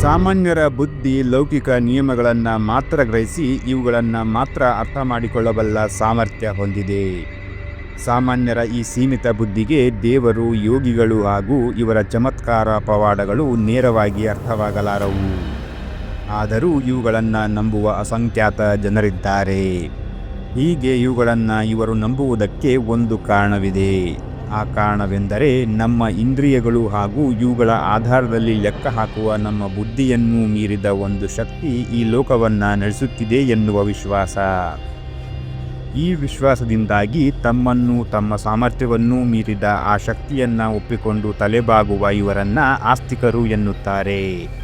ಸಾಮಾನ್ಯರ ಬುದ್ಧಿ, ಲೌಕಿಕ ನಿಯಮಗಳನ್ನು ಮಾತ್ರ ಗ್ರಹಿಸಿ ಇವುಗಳನ್ನು ಮಾತ್ರ ಅರ್ಥ ಮಾಡಿಕೊಳ್ಳಬಲ್ಲ ಸಾಮರ್ಥ್ಯ ಹೊಂದಿದೆ. ಸಾಮಾನ್ಯರ ಈ ಸೀಮಿತ ಬುದ್ಧಿಗೆ ದೇವರು, ಯೋಗಿಗಳು ಹಾಗೂ ಇವರ ಚಮತ್ಕಾರ ಪವಾಡಗಳು ನೇರವಾಗಿ ಅರ್ಥವಾಗಲಾರವು. ಆದರೂ ಇವುಗಳನ್ನು ನಂಬುವ ಅಸಂಖ್ಯಾತ ಜನರಿದ್ದಾರೆ. ಹೀಗೆ ಇವುಗಳನ್ನು ಇವರು ನಂಬುವುದಕ್ಕೆ ಒಂದು ಕಾರಣವಿದೆ. ಆ ಕಾರಣವೆಂದರೆ ನಮ್ಮ ಇಂದ್ರಿಯಗಳು ಹಾಗೂ ಇವುಗಳ ಆಧಾರದಲ್ಲಿ ಲೆಕ್ಕ ಹಾಕುವ ನಮ್ಮ ಬುದ್ಧಿಯನ್ನು ಮೀರಿದ ಒಂದು ಶಕ್ತಿ ಈ ಲೋಕವನ್ನು ನಡೆಸುತ್ತಿದೆ ಎನ್ನುವ ವಿಶ್ವಾಸ. ಈ ವಿಶ್ವಾಸದಿಂದಾಗಿ ತಮ್ಮನ್ನು ತಮ್ಮ ಸಾಮರ್ಥ್ಯವನ್ನು ಮೀರಿದ ಆ ಶಕ್ತಿಯನ್ನು ಒಪ್ಪಿಕೊಂಡು ತಲೆಬಾಗುವ ಇವರನ್ನು ಆಸ್ತಿಕರು ಎನ್ನುತ್ತಾರೆ.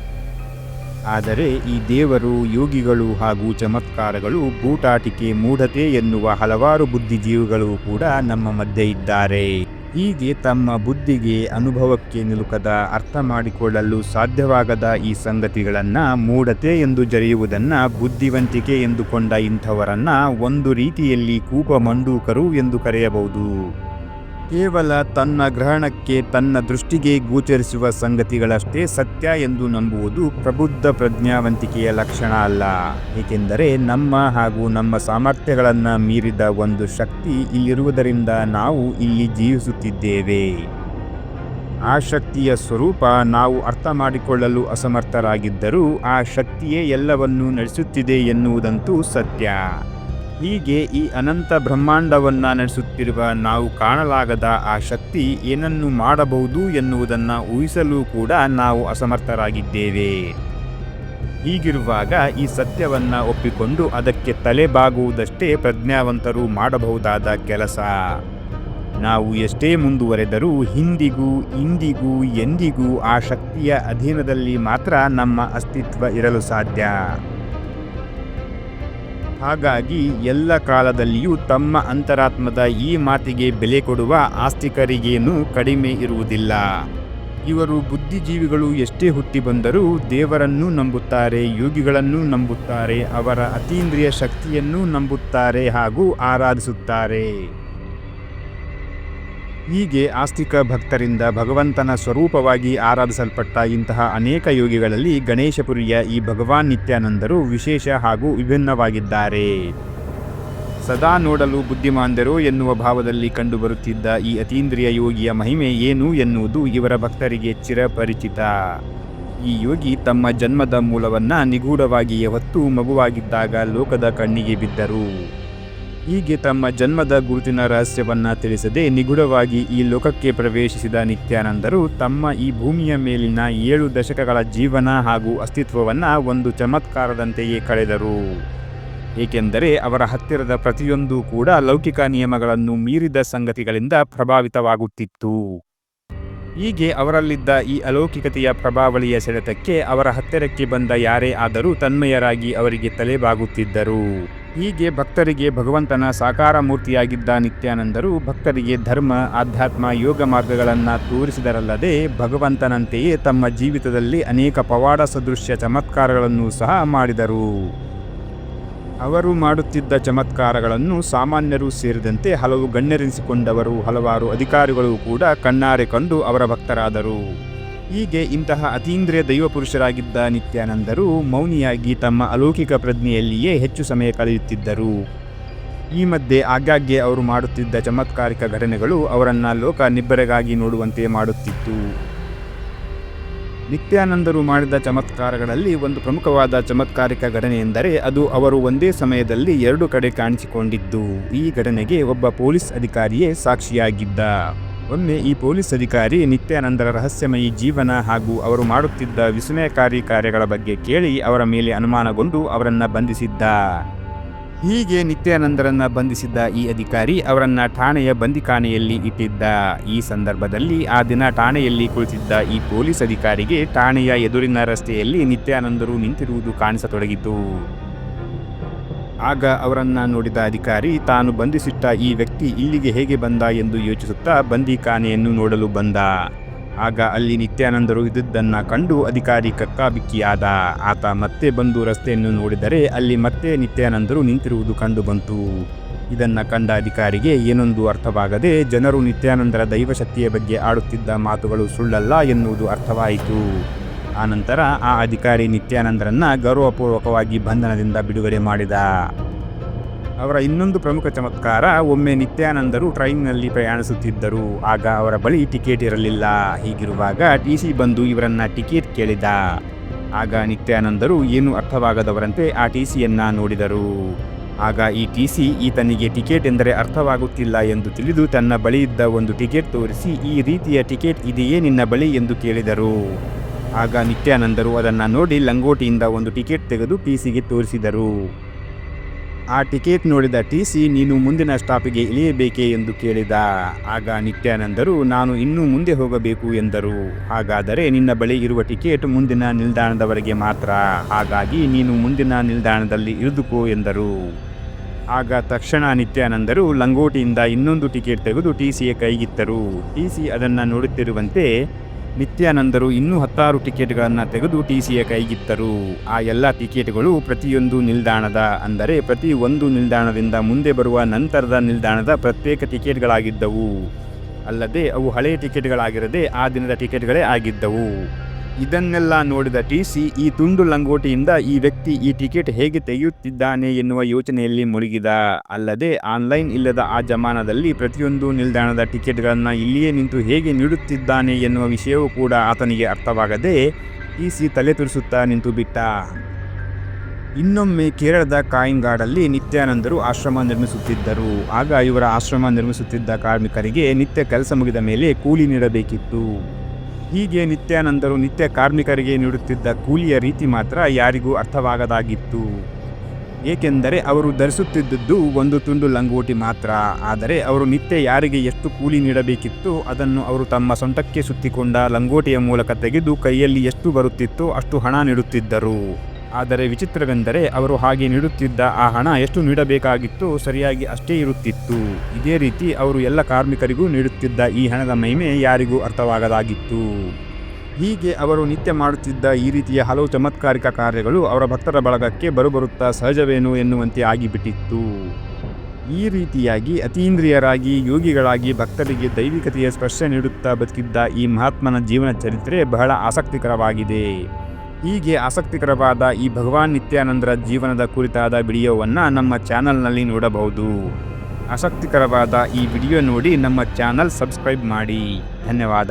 ಆದರೆ ಈ ದೇವರು, ಯೋಗಿಗಳು ಹಾಗೂ ಚಮತ್ಕಾರಗಳು ಬೂಟಾಟಿಕೆ ಮೂಢತೆ ಎನ್ನುವ ಹಲವಾರು ಬುದ್ಧಿಜೀವಿಗಳು ಕೂಡ ನಮ್ಮ ಮಧ್ಯೆ ಇದ್ದಾರೆ. ಹೀಗೆ ತಮ್ಮ ಬುದ್ಧಿಗೆ ಅನುಭವಕ್ಕೆ ನಿಲುಕದ ಅರ್ಥ ಮಾಡಿಕೊಳ್ಳಲು ಸಾಧ್ಯವಾಗದ ಈ ಸಂಗತಿಗಳನ್ನು ಮೂಢತೆ ಎಂದು ಜರಿಯುವುದನ್ನು ಬುದ್ಧಿವಂತಿಕೆ ಎಂದುಕೊಂಡ ಇಂಥವರನ್ನು ಒಂದು ರೀತಿಯಲ್ಲಿ ಕೂಪ ಮಂಡೂಕರು ಎಂದು ಕರೆಯಬಹುದು. ಕೇವಲ ತನ್ನ ಗ್ರಹಣಕ್ಕೆ ತನ್ನ ದೃಷ್ಟಿಗೆ ಗೋಚರಿಸುವ ಸಂಗತಿಗಳಷ್ಟೇ ಸತ್ಯ ಎಂದು ನಂಬುವುದು ಪ್ರಬುದ್ಧ ಪ್ರಜ್ಞಾವಂತಿಕೆಯ ಲಕ್ಷಣ ಅಲ್ಲ. ಏಕೆಂದರೆ ನಮ್ಮ ಹಾಗೂ ನಮ್ಮ ಸಾಮರ್ಥ್ಯಗಳನ್ನು ಮೀರಿದ ಒಂದು ಶಕ್ತಿ ಇಲ್ಲಿರುವುದರಿಂದ ನಾವು ಇಲ್ಲಿ ಜೀವಿಸುತ್ತಿದ್ದೇವೆ. ಆ ಶಕ್ತಿಯ ಸ್ವರೂಪ ನಾವು ಅರ್ಥ ಮಾಡಿಕೊಳ್ಳಲು ಅಸಮರ್ಥರಾಗಿದ್ದರೂ ಆ ಶಕ್ತಿಯೇ ಎಲ್ಲವನ್ನೂ ನಡೆಸುತ್ತಿದೆ ಎನ್ನುವುದಂತೂ ಸತ್ಯ. ಹೀಗೆ ಈ ಅನಂತ ಬ್ರಹ್ಮಾಂಡವನ್ನು ನಡೆಸುತ್ತಿರುವ ನಾವು ಕಾಣಲಾಗದ ಆ ಶಕ್ತಿ ಏನನ್ನು ಮಾಡಬಹುದು ಎನ್ನುವುದನ್ನು ಊಹಿಸಲು ಕೂಡ ನಾವು ಅಸಮರ್ಥರಾಗಿದ್ದೇವೆ. ಹೀಗಿರುವಾಗ ಈ ಸತ್ಯವನ್ನು ಒಪ್ಪಿಕೊಂಡು ಅದಕ್ಕೆ ತಲೆಬಾಗುವುದಷ್ಟೇ ಪ್ರಜ್ಞಾವಂತರು ಮಾಡಬಹುದಾದ ಕೆಲಸ. ನಾವು ಎಷ್ಟೇ ಮುಂದುವರೆದರೂ ಹಿಂದಿಗೂ, ಇಂದಿಗೂ, ಎಂದಿಗೂ ಆ ಶಕ್ತಿಯ ಅಧೀನದಲ್ಲಿ ಮಾತ್ರ ನಮ್ಮ ಅಸ್ತಿತ್ವ ಇರಲು ಸಾಧ್ಯ. ಹಾಗಾಗಿ ಎಲ್ಲ ಕಾಲದಲ್ಲಿಯೂ ತಮ್ಮ ಅಂತರಾತ್ಮದ ಈ ಮಾತಿಗೆ ಬೆಲೆ ಕೊಡುವ ಆಸ್ತಿಕರಿಗೇನೂ ಕಡಿಮೆ ಇರುವುದಿಲ್ಲ. ಇವರು ಬುದ್ಧಿಜೀವಿಗಳು ಎಷ್ಟೇ ಹುಟ್ಟಿ ಬಂದರೂ ದೇವರನ್ನು ನಂಬುತ್ತಾರೆ, ಯೋಗಿಗಳನ್ನು ನಂಬುತ್ತಾರೆ, ಅವರ ಅತೀಂದ್ರಿಯ ಶಕ್ತಿಯನ್ನು ನಂಬುತ್ತಾರೆ ಹಾಗೂ ಆರಾಧಿಸುತ್ತಾರೆ. ಹೀಗೆ ಆಸ್ತಿಕ ಭಕ್ತರಿಂದ ಭಗವಂತನ ಸ್ವರೂಪವಾಗಿ ಆರಾಧಿಸಲ್ಪಟ್ಟ ಇಂತಹ ಅನೇಕ ಯೋಗಿಗಳಲ್ಲಿ ಗಣೇಶಪುರಿಯ ಈ ಭಗವಾನ್ ನಿತ್ಯಾನಂದರು ವಿಶೇಷ ಹಾಗೂ ವಿಭಿನ್ನವಾಗಿದ್ದಾರೆ. ಸದಾ ನೋಡಲು ಬುದ್ಧಿಮಾಂದರು ಎನ್ನುವ ಭಾವದಲ್ಲಿ ಕಂಡುಬರುತ್ತಿದ್ದ ಈ ಅತೀಂದ್ರಿಯ ಯೋಗಿಯ ಮಹಿಮೆ ಏನು ಎನ್ನುವುದು ಇವರ ಭಕ್ತರಿಗೆ ಚಿರಪರಿಚಿತ. ಈ ಯೋಗಿ ತಮ್ಮ ಜನ್ಮದ ಮೂಲವನ್ನು ನಿಗೂಢವಾಗಿಯೇ ಹೊತ್ತು ಮಗುವಾಗಿದ್ದಾಗ ಲೋಕದ ಕಣ್ಣಿಗೆ ಬಿದ್ದರು. ಹೀಗೆ ತಮ್ಮ ಜನ್ಮದ ಗುರುತಿನ ರಹಸ್ಯವನ್ನ ತಿಳಿಸದೆ ನಿಗೂಢವಾಗಿ ಈ ಲೋಕಕ್ಕೆ ಪ್ರವೇಶಿಸಿದ ನಿತ್ಯಾನಂದರು ತಮ್ಮ ಈ ಭೂಮಿಯ ಮೇಲಿನ ಏಳು ದಶಕಗಳ ಜೀವನ ಹಾಗೂ ಅಸ್ತಿತ್ವವನ್ನು ಒಂದು ಚಮತ್ಕಾರದಂತೆಯೇ ಕಳೆದರು. ಏಕೆಂದರೆ ಅವರ ಹತ್ತಿರದ ಪ್ರತಿಯೊಂದು ಕೂಡ ಲೌಕಿಕ ನಿಯಮಗಳನ್ನು ಮೀರಿದ ಸಂಗತಿಗಳಿಂದ ಪ್ರಭಾವಿತವಾಗುತ್ತಿತ್ತು. ಹೀಗೆ ಅವರಲ್ಲಿದ್ದ ಈ ಅಲೌಕಿಕತೆಯ ಪ್ರಭಾವಳಿಯ ಸೆಳೆತಕ್ಕೆ ಅವರ ಹತ್ತಿರಕ್ಕೆ ಬಂದ ಯಾರೇ ಆದರೂ ತನ್ಮಯರಾಗಿ ಅವರಿಗೆ ತಲೆಬಾಗುತ್ತಿದ್ದರು. ಹೀಗೆ ಭಕ್ತರಿಗೆ ಭಗವಂತನ ಸಾಕಾರ ಮೂರ್ತಿಯಾಗಿದ್ದ ನಿತ್ಯಾನಂದರು ಭಕ್ತರಿಗೆ ಧರ್ಮ, ಆಧ್ಯಾತ್ಮ, ಯೋಗ ಮಾರ್ಗಗಳನ್ನು ತೋರಿಸಿದರಲ್ಲದೆ ಭಗವಂತನಂತೆಯೇ ತಮ್ಮ ಜೀವಿತದಲ್ಲಿ ಅನೇಕ ಪವಾಡ ಸದೃಶ್ಯ ಚಮತ್ಕಾರಗಳನ್ನು ಸಹ ಮಾಡಿದರು. ಅವರು ಮಾಡುತ್ತಿದ್ದ ಚಮತ್ಕಾರಗಳನ್ನು ಸಾಮಾನ್ಯರು ಸೇರಿದಂತೆ ಹಲವು ಗಣ್ಯರೆನಿಸಿಕೊಂಡವರು, ಹಲವಾರು ಅಧಿಕಾರಿಗಳು ಕೂಡ ಕಣ್ಣಾರೆ ಕಂಡು ಅವರ ಭಕ್ತರಾದರು. ಹೀಗೆ ಇಂತಹ ಅತೀಂದ್ರಿಯ ದೈವಪುರುಷರಾಗಿದ್ದ ನಿತ್ಯಾನಂದರು ಮೌನಿಯಾಗಿ ತಮ್ಮ ಅಲೌಕಿಕ ಪ್ರಜ್ಞೆಯಲ್ಲಿಯೇ ಹೆಚ್ಚು ಸಮಯ ಕಳೆಯುತ್ತಿದ್ದರು. ಈ ಮಧ್ಯೆ ಆಗಾಗ್ಗೆ ಅವರು ಮಾಡುತ್ತಿದ್ದ ಚಮತ್ಕಾರಿಕ ಘಟನೆಗಳು ಅವರನ್ನು ಲೋಕ ನಿಬ್ಬರಗಾಗಿ ನೋಡುವಂತೆ ಮಾಡುತ್ತಿತ್ತು. ನಿತ್ಯಾನಂದರು ಮಾಡಿದ ಚಮತ್ಕಾರಗಳಲ್ಲಿ ಒಂದು ಪ್ರಮುಖವಾದ ಚಮತ್ಕಾರಿಕ ಘಟನೆ ಎಂದರೆ ಅದು ಅವರು ಒಂದೇ ಸಮಯದಲ್ಲಿ ಎರಡು ಕಡೆ ಕಾಣಿಸಿಕೊಂಡಿದ್ದು. ಈ ಘಟನೆಗೆ ಒಬ್ಬ ಪೊಲೀಸ್ ಅಧಿಕಾರಿಯೇ ಸಾಕ್ಷಿಯಾಗಿದ್ದ. ಒಮ್ಮೆ ಈ ಪೊಲೀಸ್ ಅಧಿಕಾರಿ ನಿತ್ಯಾನಂದರ ರಹಸ್ಯಮಯಿ ಜೀವನ ಹಾಗೂ ಅವರು ಮಾಡುತ್ತಿದ್ದ ವಿಸ್ಮಯಕಾರಿ ಕಾರ್ಯಗಳ ಬಗ್ಗೆ ಕೇಳಿ ಅವರ ಮೇಲೆ ಅನುಮಾನಗೊಂಡು ಅವರನ್ನು ಬಂಧಿಸಿದ್ದ. ಹೀಗೆ ನಿತ್ಯಾನಂದರನ್ನ ಬಂಧಿಸಿದ್ದ ಈ ಅಧಿಕಾರಿ ಅವರನ್ನ ಠಾಣೆಯ ಬಂದಿಖಾನೆಯಲ್ಲಿ ಇಟ್ಟಿದ್ದ. ಈ ಸಂದರ್ಭದಲ್ಲಿ ಆ ದಿನ ಠಾಣೆಯಲ್ಲಿ ಕುಳಿತಿದ್ದ ಈ ಪೊಲೀಸ್ ಅಧಿಕಾರಿಗೆ ಠಾಣೆಯ ಎದುರಿನ ರಸ್ತೆಯಲ್ಲಿ ನಿತ್ಯಾನಂದರು ನಿಂತಿರುವುದು ಕಾಣಿಸತೊಡಗಿತು ಆಗ ಅವರನ್ನ ನೋಡಿದ ಅಧಿಕಾರಿ, ತಾನು ಬಂಧಿಸಿಟ್ಟ ಈ ವ್ಯಕ್ತಿ ಇಲ್ಲಿಗೆ ಹೇಗೆ ಬಂದ? ಎಂದು ಯೋಚಿಸುತ್ತಾ ಬಂದಿಖಾನೆಯನ್ನು ನೋಡಲು ಬಂದ. ಆಗ ಅಲ್ಲಿ ನಿತ್ಯಾನಂದರು ಇದ್ದದ್ದನ್ನು ಕಂಡು ಅಧಿಕಾರಿ ಕಕ್ಕಾಬಿಕ್ಕಿಯಾದ. ಆತ ಮತ್ತೆ ಬಂದು ರಸ್ತೆಯನ್ನು ನೋಡಿದರೆ ಅಲ್ಲಿ ಮತ್ತೆ ನಿತ್ಯಾನಂದರು ನಿಂತಿರುವುದು ಕಂಡು ಬಂತು. ಇದನ್ನ ಕಂಡ ಅಧಿಕಾರಿಗೆ ಏನೊಂದು ಅರ್ಥವಾಗದೆ ಜನರು ನಿತ್ಯಾನಂದರ ದೈವಶಕ್ತಿಯ ಬಗ್ಗೆ ಆಡುತ್ತಿದ್ದ ಮಾತುಗಳು ಸುಳ್ಳಲ್ಲ ಎನ್ನುವುದು ಅರ್ಥವಾಯಿತು. ಆನಂತರ ಆ ಅಧಿಕಾರಿ ನಿತ್ಯಾನಂದರನ್ನ ಗೌರವಪೂರ್ವಕವಾಗಿ ಬಂಧನದಿಂದ ಬಿಡುಗಡೆ ಮಾಡಿದ. ಅವರ ಇನ್ನೊಂದು ಪ್ರಮುಖ ಚಮತ್ಕಾರ ಒಮ್ಮೆ ನಿತ್ಯಾನಂದರು ಟ್ರೈನ್ನಲ್ಲಿ ಪ್ರಯಾಣಿಸುತ್ತಿದ್ದರು. ಆಗ ಅವರ ಬಳಿ ಟಿಕೆಟ್ ಇರಲಿಲ್ಲ. ಹೀಗಿರುವಾಗ ಟಿ ಸಿ ಬಂದು ಇವರನ್ನ ಟಿಕೆಟ್ ಕೇಳಿದ. ಆಗ ನಿತ್ಯಾನಂದರು ಏನು ಅರ್ಥವಾಗದವರಂತೆ ಆ ಟಿ ಸಿಯನ್ನು ನೋಡಿದರು. ಆಗ ಈ ಟಿ ಸಿ ಈತನಿಗೆ ಟಿಕೆಟ್ ಎಂದರೆ ಅರ್ಥವಾಗುತ್ತಿಲ್ಲ ಎಂದು ತಿಳಿದು ತನ್ನ ಬಳಿ ಇದ್ದ ಒಂದು ಟಿಕೆಟ್ ತೋರಿಸಿ, ಈ ರೀತಿಯ ಟಿಕೆಟ್ ಇದೆಯೇ ನಿನ್ನ ಬಳಿ ಎಂದು ಕೇಳಿದರು. ಆಗ ನಿತ್ಯಾನಂದರು ಅದನ್ನು ನೋಡಿ ಲಂಗೋಟಿಯಿಂದ ಒಂದು ಟಿಕೆಟ್ ತೆಗೆದು ಟಿ ಸಿಗೆ ತೋರಿಸಿದರು. ಆ ಟಿಕೆಟ್ ನೋಡಿದ ಟಿ ಸಿ, ನೀನು ಮುಂದಿನ ಸ್ಟಾಪಿಗೆ ಇಳಿಯಬೇಕೇ? ಎಂದು ಕೇಳಿದ. ಆಗ ನಿತ್ಯಾನಂದರು, ನಾನು ಇನ್ನೂ ಮುಂದೆ ಹೋಗಬೇಕು, ಎಂದರು. ಹಾಗಾದರೆ ನಿನ್ನ ಬಳಿ ಇರುವ ಟಿಕೆಟ್ ಮುಂದಿನ ನಿಲ್ದಾಣದವರೆಗೆ ಮಾತ್ರ. ಹಾಗಾಗಿ ನೀನು ಮುಂದಿನ ನಿಲ್ದಾಣದಲ್ಲಿ ಇರಿದುಕೋ, ಎಂದರು. ಆಗ ತಕ್ಷಣ ನಿತ್ಯಾನಂದರು ಲಂಗೋಟಿಯಿಂದ ಇನ್ನೊಂದು ಟಿಕೆಟ್ ತೆಗೆದು ಟಿ ಸಿಯ ಕೈಗಿತ್ತರು. ಟಿ ಸಿ ಅದನ್ನು ನೋಡುತ್ತಿರುವಂತೆ ನಿತ್ಯಾನಂದರು ಇನ್ನೂ ಹತ್ತಾರು ಟಿಕೆಟ್ಗಳನ್ನು ತೆಗೆದು ಟಿ ಸಿಯ ಕೈಗಿತ್ತರು. ಆ ಎಲ್ಲ ಟಿಕೆಟ್ಗಳು ಪ್ರತಿಯೊಂದು ನಿಲ್ದಾಣದ, ಅಂದರೆ ಪ್ರತಿ ಒಂದು ನಿಲ್ದಾಣದಿಂದ ಮುಂದೆ ಬರುವ ನಂತರದ ನಿಲ್ದಾಣದ ಪ್ರತ್ಯೇಕ ಟಿಕೆಟ್ಗಳಾಗಿದ್ದವು. ಅಲ್ಲದೆ ಅವು ಹಳೆಯ ಟಿಕೆಟ್ಗಳಾಗಿರದೆ ಆ ದಿನದ ಟಿಕೆಟ್ಗಳೇ ಆಗಿದ್ದವು. ಇದನ್ನೆಲ್ಲ ನೋಡಿದ ಟಿ ಸಿ, ಈ ತುಂಡು ಲಂಗೋಟಿಯಿಂದ ಈ ವ್ಯಕ್ತಿ ಈ ಟಿಕೆಟ್ ಹೇಗೆ ತೆಗೆಯುತ್ತಿದ್ದಾನೆ ಎನ್ನುವ ಯೋಚನೆಯಲ್ಲಿ ಮುಳುಗಿದ. ಅಲ್ಲದೆ ಆನ್ಲೈನ್ ಇಲ್ಲದ ಆ ಜಮಾನದಲ್ಲಿ ಪ್ರತಿಯೊಂದು ನಿಲ್ದಾಣದ ಟಿಕೆಟ್ಗಳನ್ನು ಇಲ್ಲಿಯೇ ನಿಂತು ಹೇಗೆ ನೀಡುತ್ತಿದ್ದಾನೆ ಎನ್ನುವ ವಿಷಯವೂ ಕೂಡ ಆತನಿಗೆ ಅರ್ಥವಾಗದೆ ಟಿ ಸಿ ತಲೆ ತುರಿಸುತ್ತಾ ನಿಂತು ಬಿಟ್ಟ. ಇನ್ನೊಮ್ಮೆ ಕೇರಳದ ಕಾಯಿಂಗಾಡಲ್ಲಿ ನಿತ್ಯಾನಂದರು ಆಶ್ರಮ ನಿರ್ಮಿಸುತ್ತಿದ್ದರು. ಆಗ ಇವರ ಆಶ್ರಮ ನಿರ್ಮಿಸುತ್ತಿದ್ದ ಕಾರ್ಮಿಕರಿಗೆ ನಿತ್ಯ ಕೆಲಸ ಮುಗಿದ ಮೇಲೆ ಕೂಲಿ ನೀಡಬೇಕಿತ್ತು. ಹೀಗೆ ನಿತ್ಯಾನಂದರು ನಿತ್ಯ ಕಾರ್ಮಿಕರಿಗೆ ನೀಡುತ್ತಿದ್ದ ಕೂಲಿಯ ರೀತಿ ಮಾತ್ರ ಯಾರಿಗೂ ಅರ್ಥವಾಗದಾಗಿತ್ತು. ಏಕೆಂದರೆ ಅವರು ಧರಿಸುತ್ತಿದ್ದದ್ದು ಒಂದು ತುಂಡು ಲಂಗೋಟಿ ಮಾತ್ರ. ಆದರೆ ಅವರು ನಿತ್ಯ ಯಾರಿಗೆ ಎಷ್ಟು ಕೂಲಿ ನೀಡಬೇಕಿತ್ತು, ಅದನ್ನು ಅವರು ತಮ್ಮ ಸೊಂಟಕ್ಕೆ ಸುತ್ತಿಕೊಂಡ ಲಂಗೋಟಿಯ ಮೂಲಕ ತೆಗೆದು ಕೈಯಲ್ಲಿ ಎಷ್ಟು ಬರುತ್ತಿತ್ತೋ ಅಷ್ಟು ಹಣ ನೀಡುತ್ತಿದ್ದರು. ಆದರೆ ವಿಚಿತ್ರವೆಂದರೆ ಅವರು ಹಾಗೆ ನೀಡುತ್ತಿದ್ದ ಆ ಹಣ ಎಷ್ಟು ನೀಡಬೇಕಾಗಿತ್ತು ಸರಿಯಾಗಿ ಅಷ್ಟೇ ಇರುತ್ತಿತ್ತು. ಇದೇ ರೀತಿ ಅವರು ಎಲ್ಲ ಕಾರ್ಮಿಕರಿಗೂ ನೀಡುತ್ತಿದ್ದ ಈ ಹಣದ ಮಹಿಮೆ ಯಾರಿಗೂ ಅರ್ಥವಾಗದಾಗಿತ್ತು. ಹೀಗೆ ಅವರು ನಿತ್ಯ ಮಾಡುತ್ತಿದ್ದ ಈ ರೀತಿಯ ಹಲವು ಚಮತ್ಕಾರಿಕ ಕಾರ್ಯಗಳು ಅವರ ಭಕ್ತರ ಬಳಗಕ್ಕೆ ಬರುಬರುತ್ತಾ ಸಹಜವೇನು ಎನ್ನುವಂತೆ ಆಗಿಬಿಟ್ಟಿತ್ತು. ಈ ರೀತಿಯಾಗಿ ಅತೀಂದ್ರಿಯರಾಗಿ, ಯೋಗಿಗಳಾಗಿ ಭಕ್ತರಿಗೆ ದೈವಿಕತೆಯ ಸ್ಪರ್ಶ ನೀಡುತ್ತಾ ಬದುಕಿದ್ದ ಈ ಮಹಾತ್ಮನ ಜೀವನ ಚರಿತ್ರೆ ಬಹಳ ಆಸಕ್ತಿಕರವಾಗಿದೆ. ಹೀಗೆ ಆಸಕ್ತಿಕರವಾದ ಈ ಭಗವಾನ್ ನಿತ್ಯಾನಂದರ ಜೀವನದ ಕುರಿತಾದ ವಿಡಿಯೋವನ್ನು ನಮ್ಮ ಚಾನಲ್ನಲ್ಲಿ ನೋಡಬಹುದು. ಆಸಕ್ತಿಕರವಾದ ಈ ವಿಡಿಯೋ ನೋಡಿ ನಮ್ಮ ಚಾನಲ್ ಸಬ್ಸ್ಕ್ರೈಬ್ ಮಾಡಿ. ಧನ್ಯವಾದ.